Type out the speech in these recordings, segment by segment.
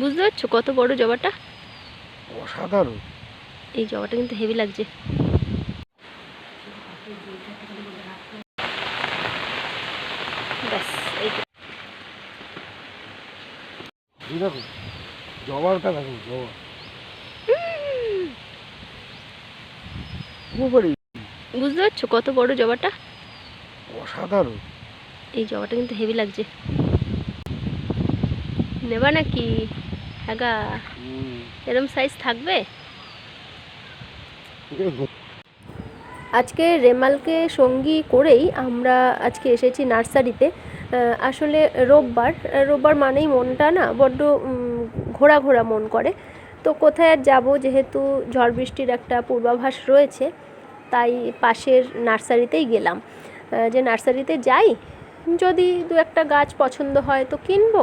বুঝতে পারছ? কত বড় জবাটা? অসাধারণ। এই জবাটা কিন্তু হেভি লাগছে। দেখো জবাটা দেখো জবা। বুঝতে পারছ কত বড় জবাটা? অসাধারণ। এই জবাটা কিন্তু হেভি লাগছে। নেবা নাকি? আগা এরম সাইজ থাকবে? আজকে রেমালকে সঙ্গী করেই আমরা আজকে এসেছি নার্সারিতে। আসলে রোববার রোববার মানেই মনটা না বড্ড ঘোরা ঘোরা মন করে। তো কোথায় আর যাব যেহেতু ঝড় বৃষ্টির একটা পূর্বাভাস রয়েছে তাই পাশের নার্সারিতেই গেলাম। যে নার্সারিতে যাই যদি দু একটা গাছ পছন্দ হয় তো কিনবো।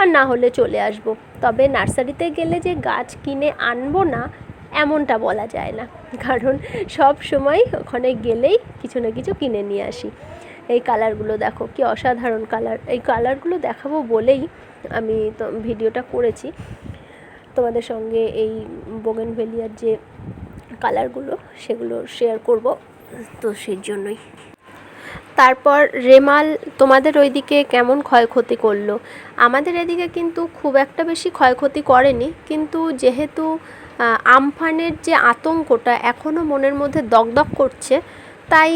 আর না হলে চলে আসব। তবে নার্সারিতে গেলে যে গাছ কিনে আনব না, এমনটা বলা যায় না। কারণ সব সময় ওখানে গেলেই কিছু না কিছু কিনে নিয়ে আসি। এই কালারগুলো দেখো, কি অসাধারণ কালার। এই কালারগুলো দেখাবো বলেই আমি তো ভিডিওটা করেছি। তোমাদের সঙ্গে এই বোগেনভেলিয়ার যে কালারগুলো, সেগুলো শেয়ার করব। তো সেই জন্যই। তারপর রেমাল, তোমাদের ওইদিকে কেমন ক্ষয়ক্ষতি করল? আমাদের এদিকে কিন্তু খুব একটা বেশি ক্ষয়ক্ষতি করেনি, কিন্তু যেহেতু আমফানের যে আতঙ্কটা এখনও মনের মধ্যে দগদগ করছে, তাই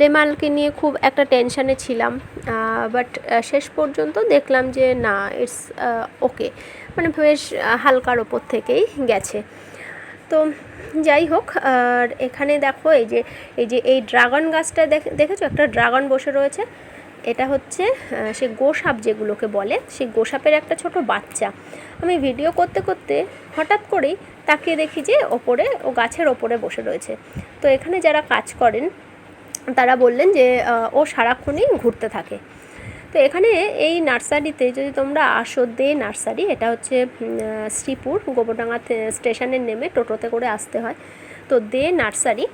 রেমালকে নিয়ে খুব একটা টেনশানে ছিলাম। বাট শেষ পর্যন্ত দেখলাম যে না ইটস ওকে মানে বেশ হালকার ওপর থেকেই গেছে। তো যাই হোক, আর এখানে দেখো এই যে এই যে এই ড্রাগন গাছটা দেখ- দেখেছ? একটা ড্রাগন বসে রয়েছে। এটা হচ্ছে সে গোসাপ যেগুলোকে বলে সেই গোসাপের একটা ছোট বাচ্চা। আমি ভিডিও করতে করতে হঠাৎ করেই তাকিয়ে দেখি যে ওপরে, ও গাছের ওপরে বসে রয়েছে। তো এখানে যারা কাজ করেন, তারা বললেন যে ও সারাক্ষণই ঘুরতে থাকে। তো এখানে এই নার্সারিতে যদি তোমরা আসো, দে নার্সারি, এটা হচ্ছে শ্রীপুর, গোবরডাঙ্গা থে- স্টেশনে নেমে টোটোতে করে আসতে হয়। তো দে নার্সারি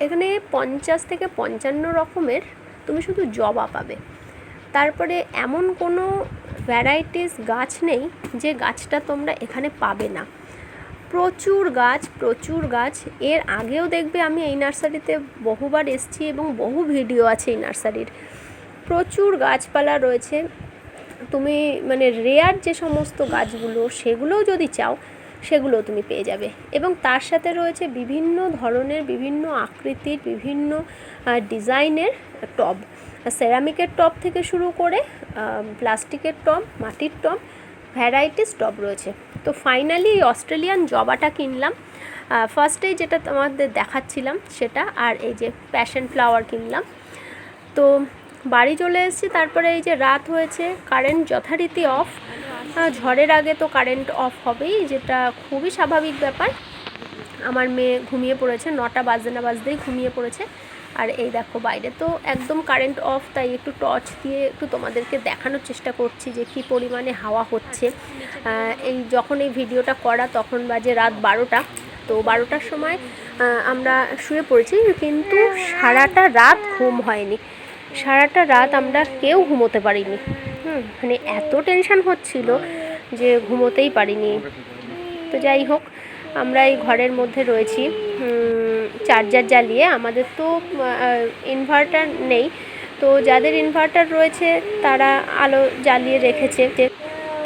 এখানে পঞ্চাশ থেকে পঞ্চান্ন রকমের তুমি শুধু জবা পাবে। তারপরে এমন কোনো ভ্যারাইটিস গাছ নেই যে গাছটা তোমরা এখানে পাবে না। প্রচুর গাছ প্রচুর গাছ। এর আগেও দেখবে আমি এই নার্সারিতে বহুবার এসেছি এবং বহু ভিডিও আছে এই নার্সারির। প্রচুর গাছপালা রয়েছে। তুমি মানে রেয়ার যে সমস্ত গাছগুলো, সেগুলোও যদি চাও, সেগুলো তুমি পেয়ে যাবে। এবং তার সাথে রয়েছে বিভিন্ন ধরনের, বিভিন্ন আকৃতির, বিভিন্ন ডিজাইনের টব। সেরামিকের টব থেকে শুরু করে প্লাস্টিকের টব, মাটির টব, ভ্যারাইটিস টব রয়েছে। তো ফাইনালি এই অস্ট্রেলিয়ান জবাটা কিনলাম। ফার্স্টেই যেটা তোমাদের দেখাচ্ছিলাম সেটা, আর এই যে প্যাশন ফ্লাওয়ার কিনলাম। তো বাড়ি চলে এসেছি, তারপরে এই যে রাত হয়েছে কারেন্ট যথারীতি অফ ঝড়ের আগে তো কারেন্ট অফ হবেই, যেটা খুবই স্বাভাবিক ব্যাপার। আমার মেয়ে ঘুমিয়ে পড়েছে, নটা বাজতে না বাজতেই ঘুমিয়ে পড়েছে। আর এই দেখো বাইরে তো একদম কারেন্ট অফ তাই একটু টর্চ দিয়ে একটু তোমাদেরকে দেখানোর চেষ্টা করছি যে কী পরিমাণে হাওয়া হচ্ছে। এই যখন এই ভিডিওটা করা, তখন বাজে রাত বারোটা। তো বারোটার সময় আমরা শুয়ে পড়েছি, কিন্তু সারাটা রাত ঘুম হয়নি। সারাটা রাত আমরা কেউ ঘুমোতে পারিনি। হুম মানে এত টেনশন হচ্ছিল যে ঘুমোতেই পারিনি। তো যাই হোক, আমরা এই ঘরের মধ্যে রয়েছি। চার্জার জ্বালিয়ে, আমাদের তো ইনভার্টার নেই। তো যাদের ইনভার্টার রয়েছে, তারা আলো জ্বালিয়ে রেখেছে।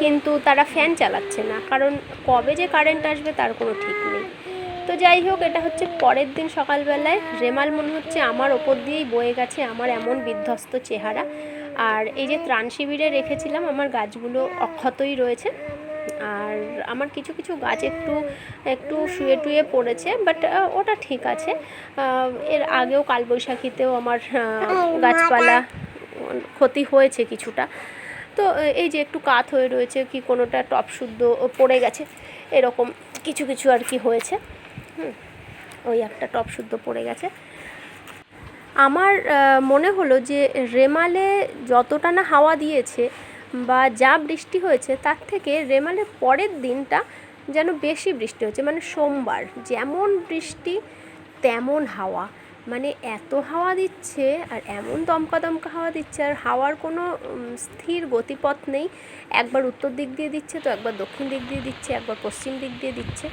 কিন্তু তারা ফ্যান চালাচ্ছে না। কারণ কবে যে কারেন্ট আসবে, তার কোনো ঠিক নেই। তো যাই হোক এটা হচ্ছে পরের দিন সকালবেলায়। রেমাল মনে হচ্ছে আমার ওপর দিয়েই বয়ে গেছে আমার এমন বিধ্বস্ত চেহারা। আর এই যে ত্রাণ শিবিরে রেখেছিলাম আমার গাছগুলো অক্ষতই রয়েছে। আর আমার কিছু কিছু গাছ একটু একটু শুয়ে টুয়ে পড়েছে বাট ওটা ঠিক আছে। এর আগেও কালবৈশাখীতেও আমার গাছপালা ক্ষতি হয়েছে কিছুটা। তো এই যে একটু কাত হয়ে রয়েছে কি কোনোটা টপ শুদ্ধ পড়ে গেছে এরকম কিছু কিছু আর কি হয়েছে। হুম। ওই একটা টপ শুদ্ধ পড়ে গেছে। আমার মনে হলো যে রেমালে যতটা না হাওয়া দিয়েছে বা যা বৃষ্টি হয়েছে, তার থেকে রেমালের পরের দিনটা যেন বেশি বৃষ্টি হয়েছে। মানে সোমবার, যেমন বৃষ্টি, তেমন হাওয়া। মানে এত হাওয়া দিচ্ছে আর এমন দমকা দমকা হাওয়া দিচ্ছে, আর হাওয়ার কোনো স্থির গতিপথ নেই। একবার উত্তর দিক দিয়ে দিচ্ছে তো, একবার দক্ষিণ দিক দিয়ে দিচ্ছে, একবার পশ্চিম দিক দিয়ে দিচ্ছে।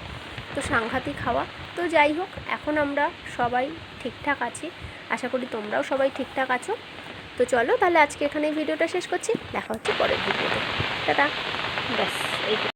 তো সাংঘাতিক হাওয়া। তো যাই হোক, এখন আমরা সবাই ঠিকঠাক আছি। আশা করি তোমরাও সবাই ঠিকঠাক আছো। তো চলো তাহলে আজকে এখানে ভিডিওটা শেষ করছি। দেখা হচ্ছে পরের ভিডিওতে। টাটা। ব্যাস, এই